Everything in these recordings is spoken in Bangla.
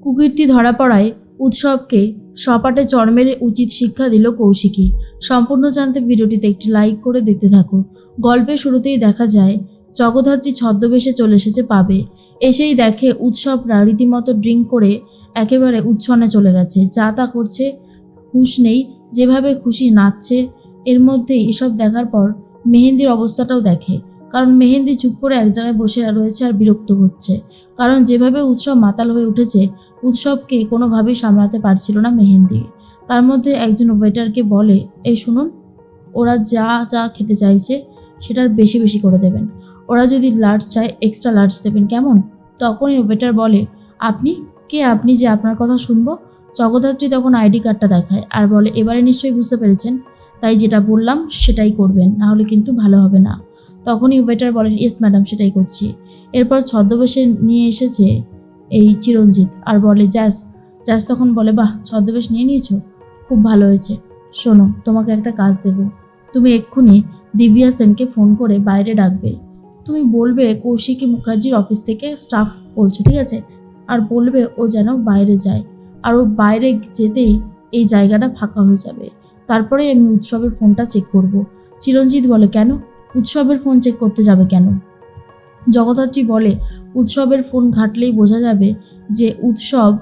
কুকীর্তি ধরা পড়ায় উৎসবকে সপাটে চড় মেরে উচিত শিক্ষা দিল কৌশিকী। সম্পূর্ণ জানতে ভিডিওটিতে একটি লাইক করে দেখতে থাকো। গল্পের শুরুতেই দেখা যায়, জগদ্ধাত্রী ছদ্মবেশে চলে এসেছে পাবে। এসেই দেখে উৎসবরা রীতিমতো ড্রিঙ্ক করে একেবারে উচ্ছনে চলে গেছে। যা তা করছে, হুঁশ নেই, যেভাবে খুশি নাচছে, এর মধ্যেই এসব দেখার পর মেহেন্দির অবস্থাটাও দেখে। কারণ মেহেন্দি চুপ করে এক জায়গায় বসে রয়েছে আর বিরক্ত হচ্ছে। কারণ যেভাবে উৎসব মাতাল হয়ে উঠেছে, উৎসবকে কোনোভাবেই সামলাতে পারছিল না মেহেন্দি। তার মধ্যে একজন ওয়েটারকে বলে, এই শুনুন, ওরা যা যা খেতে চাইছে, সেটার বেশি বেশি করে দেবেন। ওরা যদি লার্জ চায়, এক্সট্রা লার্জ দেবেন, কেমন? তখনই ওয়েটার বলে, আপনি, কে আপনি যে আপনার কথা শুনব? জগদ্ধাত্রী তখন আইডি কার্ডটা দেখায় আর বলে, এবারে নিশ্চয়ই বুঝতে পেরেছেন। তাই যেটা বললাম, সেটাই করবেন না হলে কিন্তু ভালো হবে না। তখনই ওয়েটার বলেন ইয়েস, ম্যাডাম, সেটাই করছি। এরপর ছদ্মবেশে নিয়ে এসেছে এই চিরঞ্জিত আর বলে জ্যাস জ্যাস তখন বলে, বাহ, ছদ্মবেশ নিয়ে নিয়েছো? খুব ভালো হয়েছে। শোনো, তোমাকে একটা কাজ দেব। তুমি এক্ষুনি দিব্যা সেনকে ফোন করে বাইরে ডাকবে। তুমি বলবে কৌশিকী মুখার্জির অফিস থেকে স্টাফ বলছো, ঠিক আছে? আর বলবে ও যেন বাইরে যায়। আর ও বাইরে যেতেই এই জায়গাটা ফাঁকা হয়ে যাবে। তারপরে আমি উৎসবের ফোনটা চেক করব। চিরঞ্জিত বলে, কেন? উৎসবের ফোন চেক করতে যাবে কেন? জগদ্ধাত্রী বলে, উৎসবের ফোন ঘাটলেই বোঝা যাবে যে উৎসব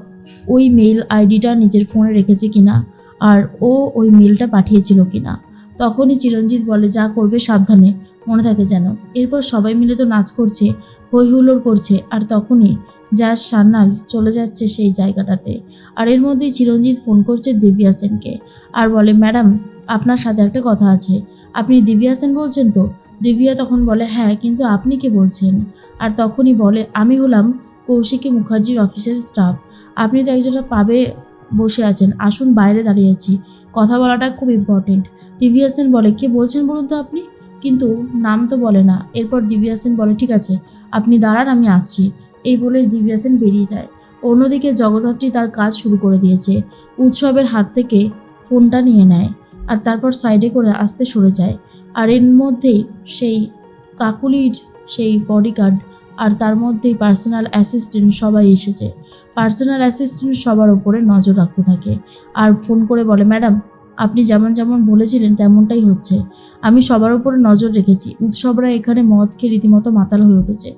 ওই মেইল আইডিটা নিজের ফোনে রেখেছে কিনা আর ও ওই মেইলটা পাঠিয়েছিল কিনা। তখনই চিরঞ্জিত বলে, যা করবে সাবধানে, মনে থাকে যেন। এরপর সবাই মিলে তো নাচ করছে হই হুল্লোড় করছে আর তখনই যার সান্নাল চলে যাচ্ছে সেই জায়গাটাতে। আর এর মধ্যেই চিরঞ্জিত ফোন করছে দিব্যা সেনকে আর বলে, ম্যাডাম, আপনার সাথে একটা কথা আছে। আপনি দিব্যা সেন বলছেন তো? দিব্যা তখন বলে হ্যাঁ কিন্তু আপনি কে বলছেন? আর তখনই বলে, আমি হলাম কৌশিকী মুখার্জির অফিসের স্টাফ। আপনি তো একজনটা পাবে বসে আছেন। আসুন, বাইরে দাঁড়িয়ে আছি। কথা বলাটা খুব ইম্পর্টেন্ট দিব্যা সেন বলে, কে বলছেন বলুন তো আপনি? কিন্তু নাম তো বলে না। এরপর দিব্যা সেন বলে, ঠিক আছে, আপনি দাঁড়ান, আমি আসছি। এই বলে দিব্যা সেন বেরিয়ে যায়। অন্যদিকে জগদ্ধাত্রী তার কাজ শুরু করে দিয়েছে। উৎসবের হাত থেকে ফোনটা নিয়ে নেয়। আর তারপর সাইডে করে আসতে সরে যায়। আর এর মধ্যেই সেই কাকুলির সেই বডিগার্ড আর তার মধ্যেই পার্সোনাল অ্যাসিস্ট্যান্ট সবাই এসেছে। পার্সোনাল অ্যাসিস্ট্যান্ট সবার ওপরে নজর রাখতে থাকে। আর ফোন করে বলে, ম্যাডাম, আপনি যেমন যেমন বলেছিলেন তেমনটাই হচ্ছে। আমি সবার উপরে নজর রেখেছি। উৎসবরা এখানে মদ খেয়ে রীতিমতো মাতাল হয়ে উঠেছে।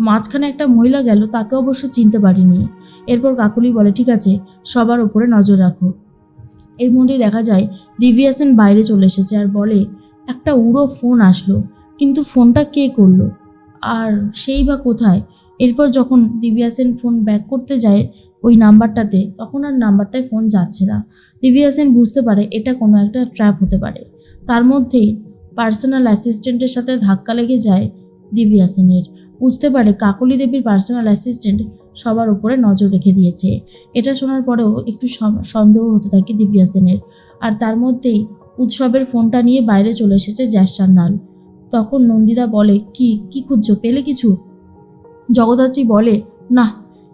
মাঝখানে একটা মহিলা গেল, তাকে অবশ্য চিনতে পারিনি। এরপর কাকুলি বলে, ঠিক আছে, সবার উপরে নজর রাখো। এর মধ্যেই দেখা যায় দিব্যা সেন বাইরে চলে এসেছে আর বলে, একটা উড়ো ফোন আসলো, কিন্তু ফোনটা কে করল? আর সেই বা কোথায়? এরপর যখন দিব্যা সেন ফোন ব্যাক করতে যায় ওই নাম্বারটাতে, তখন আর নাম্বারটায় ফোন যাচ্ছে না। দিব্যা সেন বুঝতে পারে এটা কোনো একটা ট্র্যাপ হতে পারে। তার মধ্যেই পার্সোনাল অ্যাসিস্ট্যান্টের সাথে ধাক্কা লেগে যায় দিব্যা সেনের বুঝতে পারে কাকলি দেবীর পার্সোনাল অ্যাসিস্ট্যান্ট সবার উপরে নজর রেখে দিয়েছে। এটা শোনার পরেও একটু সন্দেহ হতে থাকে দিব্যা সেনের। আর তার মধ্যেই উৎসবের ফোনটা নিয়ে বাইরে চলে এসেছে জ্যাস সান্যাল তখন নন্দিতা বলে, কি কি খুঁজছো? পেলে কিছু? জগদ্ধাত্রী বলে, না,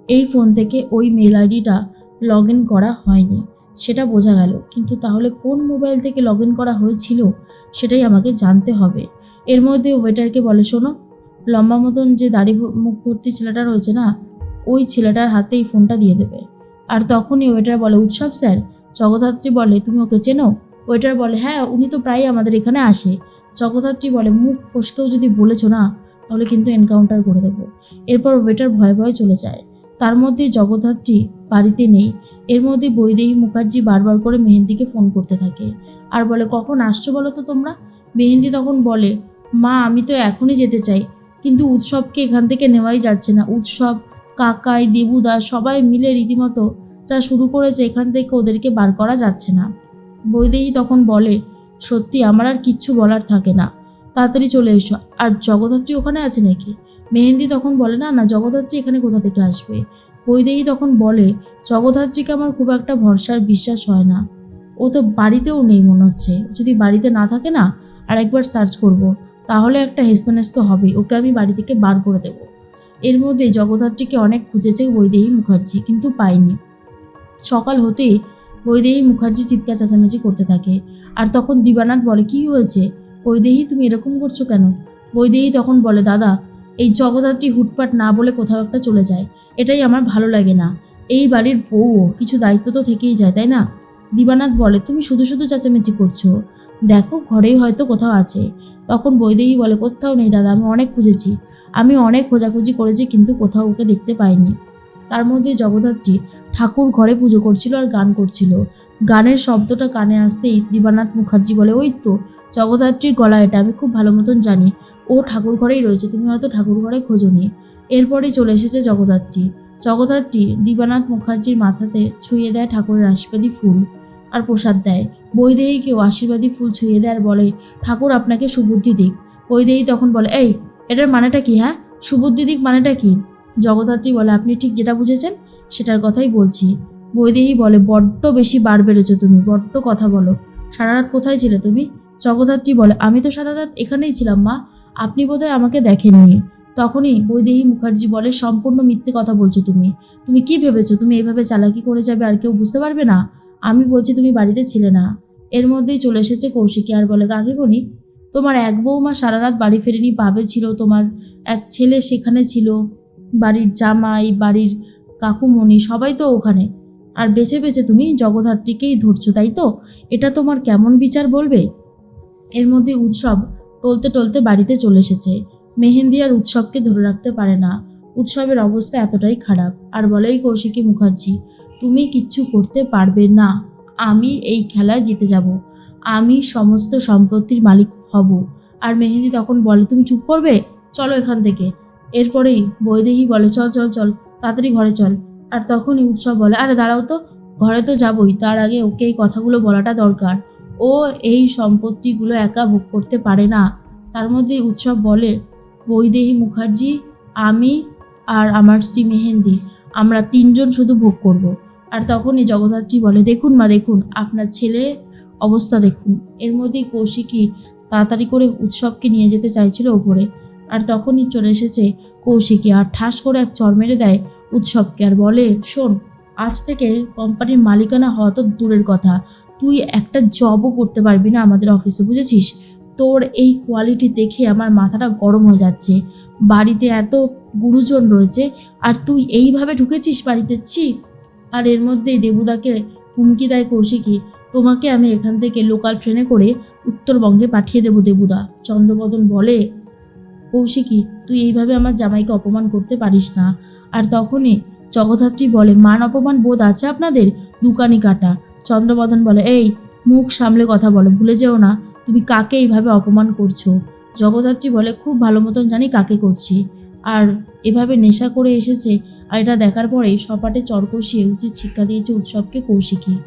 এই ফোন থেকে ওই মেল আইডিটা লগ ইন করা হয়নি। সেটা বোঝা গেল। কিন্তু তাহলে কোন মোবাইল থেকে লগ ইন করা হয়েছিল সেটাই আমাকে জানতে হবে। এর মধ্যে ওয়েটারকে বলে, শোনো, লম্বা মতন যে দাড়ি মুখ ভর্তি ছেলেটা রয়েছে না ওই ছেলেটার হাতে এই ফোনটা দিয়ে দেবে। আর তখনই ওয়েটার বলে, উৎসব স্যার। জগদ্ধাত্রী বলে, তুমি ওকে চেনো? ওয়েটার বলে হ্যাঁ উনি তো প্রায়ই আমাদের এখানে আসে। জগদ্ধাত্রী বলে, মুখ ফসকেও যদি বলেছ না, তাহলে কিন্তু এনকাউন্টার করে দেবো। এরপর ওয়েটার ভয়ে ভয়ে চলে যায়। তার মধ্যে জগদ্ধাত্রী বাড়িতে নেই। এর মধ্যে বৈদেহী মুখার্জি বারবার করে মেহেন্দিকে ফোন করতে থাকে। আর বলে, কখন আসছো বলো তো তোমরা? মেহেন্দি তখন বলে, মা, আমি তো এখনই যেতে চাই। কিন্তু উৎসবকে এখান থেকে নেওয়াই যাচ্ছে না। উৎসব কাকাই, দেবুদা সবাই মিলে রীতিমতো যা শুরু করেছে এখান থেকে ওদেরকে বার করা যাচ্ছে না। বৈদেহী তখন বলে, সত্যি আমার আর কিচ্ছু বলার থাকে না। তাড়াতাড়ি চলে এসো। আর জগদ্ধাত্রী ওখানে আছে নাকি? মেহেন্দি তখন বলে, না না, জগদ্ধাত্রী এখানে কোথা থেকে আসবে? বৈদেহী তখন বলে, জগদ্ধাত্রীকে আমার খুব একটা ভরসার বিশ্বাস হয় না। ও তো বাড়িতেও নেই মনে হচ্ছে। যদি বাড়িতে না থাকে না আর একবার সার্চ করব। তাহলে একটা হেস্তনেস্ত হবে। ওকে আমি বাড়ি থেকে বার করে দেব। এর মধ্যে জগদ্ধাত্রীকে অনেক খুঁজেছে বৈদেহী মুখার্জি, কিন্তু পায়নি। সকাল হতেই বৈদেহী মুখার্জি চিৎকার চেঁচামেচি করতে থাকে। আর তখন দিবানাথ বলে, কি হয়েছে? বৈদেহী, তুমি এরকম করছ কেন? বৈদেহী তখন বলে, দাদা, এই জগদ্ধাত্রী হুটপাট না বলে কোথাও একটা চলে যায়। এটাই আমার ভালো লাগে না। এই বাড়ির বউও কিছু দায়িত্ব তো থেকেই যায়, তাই না? দিবানাথ বলে, তুমি শুধু শুধু চেঁচামেচি করছ। দেখো, ঘরেই হয়তো কোথাও আছে। তখন বৈদেহী বলে, কোথাও নেই দাদা, আমি অনেক খুঁজেছি। আমি অনেক খোঁজাখুঁজি করেছি কিন্তু কোথাও ওকে দেখতে পাইনি। তার মধ্যে জগদ্ধাত্রী ঠাকুর ঘরে পুজো করছিল আর গান করছিল। গানের শব্দটা কানে আসতেই দিবানাথ মুখার্জি বলে, ওই তো, জগদ্ধাত্রীর গলা এটা, আমি খুব ভালো মতন জানি। ও ঠাকুর ঘরেই রয়েছে, তুমি হয়তো ঠাকুর ঘরে খোঁজো নি এরপরেই চলে এসেছে জগদ্ধাত্রী। জগদ্ধাত্রী দিবানাথ মুখার্জির মাথাতে ছুঁয়ে দেয় ঠাকুরের আশীর্বাদী ফুল আর প্রসাদ দেয়। বৈদেহীকেও আশীর্বাদী ফুল ছুঁয়ে দেয় আর বলে, ঠাকুর, আপনাকে সুবুদ্ধি দিক। বৈদেহী তখন বলে, এই এটার মানেটা কি হ্যাঁ? সুবুদ্ধি দিক মানেটা কি? জগদ্ধাত্রী বলে, আপনি ঠিক যেটা বুঝেছেন, সেটার কথাই বলছি। বৈদেহী বলে, বড্ড বেশি বার বেড়েছো তুমি, বড্ড কথা বলো। সারা রাত কোথায় ছিলে তুমি? জগদ্ধাত্রী বলে, আমি তো সারা রাত এখানেই ছিলাম, মা। আপনি বোধহয় আমাকে দেখেননি। তখনই বৈদেহী মুখার্জি বলে, সম্পূর্ণ মিথ্যে কথা বলছো তুমি। তুমি কি ভেবেছো? তুমি এইভাবে চালাকি করে যাবে আর কেউ বুঝতে পারবে না? আমি বলছি তুমি বাড়িতে ছিলে না। এর মধ্যেই চলে এসেছে কৌশিকী আর বলে কাকিমণি তোমার এক বৌমা সারা রাত বাড়ি ফেরেনি পাবে ছিল, তোমার এক ছেলে সেখানে ছিল, বাড়ির জামাই, বাড়ির কাকুমণি, সবাই তো ওখানে। আর বেছে বেছে তুমি জগদ্ধাত্রীকেই ধরছো, তাই তো? এটা তোমার কেমন বিচার বলবে? এর মধ্যে উৎসব টলতে টলতে বাড়িতে চলে এসেছে। মেহেন্দি আর উৎসবকে ধরে রাখতে পারে না। উৎসবের অবস্থা এতটাই খারাপ। আর বলেই কৌশিকী মুখার্জি, তুমি কিচ্ছু করতে পারবে না। আমি এই খেলায় জিতে যাব। আমি সমস্ত সম্পত্তির মালিক হব। আর মেহেন্দি তখন বলে, তুমি চুপ করবে? চলো এখান থেকে। এরপরেই বৈদেহী বলে, চল চল চল, তাড়াতাড়ি ঘরে চল। আর তখনই উৎসব বলে, আরে দাঁড়াও তো, ঘরে তো যাবই, তার আগে ওকে এই কথাগুলো বলাটা দরকার। ও এই সম্পত্তিগুলো একা ভোগ করতে পারে না। তার মধ্যে উৎসব বলে, বৈদেহী মুখার্জি, আমি আর আমার স্ত্রী মেহেন্দি, আমরা তিনজন শুধু ভোগ করব। আর তখনই জগদ্ধাত্রী বলে, দেখুন মা, দেখুন, আপনার ছেলে অবস্থা দেখুন। এর মধ্যেই কৌশিকী তাড়াতাড়ি করে উৎসবকে নিয়ে যেতে চাইছিল ওপরে। আর তখনই চলে এসেছে কৌশিকী আর ঠাস করে এক চর মেরে দেয় উৎসবকে আর বলে, শোন, আজ থেকে কোম্পানির মালিকানা হওয়া তো দূরের কথা। তুই একটা জবও করতে পারবি না আমাদের অফিসে বুঝেছিস? তোর এই কোয়ালিটি দেখে আমার মাথাটা গরম হয়ে যাচ্ছে। বাড়িতে এত গুরুজন রয়েছে, আর তুই এইভাবে ঢুকেছিস বাড়িতে? ছি! আর এর মধ্যেই দেবুদাকে হুমকি দেয় কৌশিকী। তোমাকে আমি এখান থেকে লোকাল ট্রেনে করে উত্তরবঙ্গে পাঠিয়ে দেবো দেবুদা। চন্দ্রবদন বলে, কৌশিকী, তুই এইভাবে আমার জামাইকে অপমান করতে পারিস না। আর তখনই জগদ্ধাত্রী বলে, মান অপমান বোধ আছে আপনাদের? দুকানি কাটা। চন্দ্রবদন বলে, এই, মুখ সামলে কথা বলো, ভুলে যেও না, তুমি কাকে এইভাবে অপমান করছ? জগদ্ধাত্রী বলে, খুব ভালো মতন জানি কাকে করছি। আর এভাবে নেশা করে এসেছে, আর এটা দেখার পরেই সপাটে চর কষিয়ে উচিত শিক্ষা দিয়েছে উৎসবকে কৌশিকী।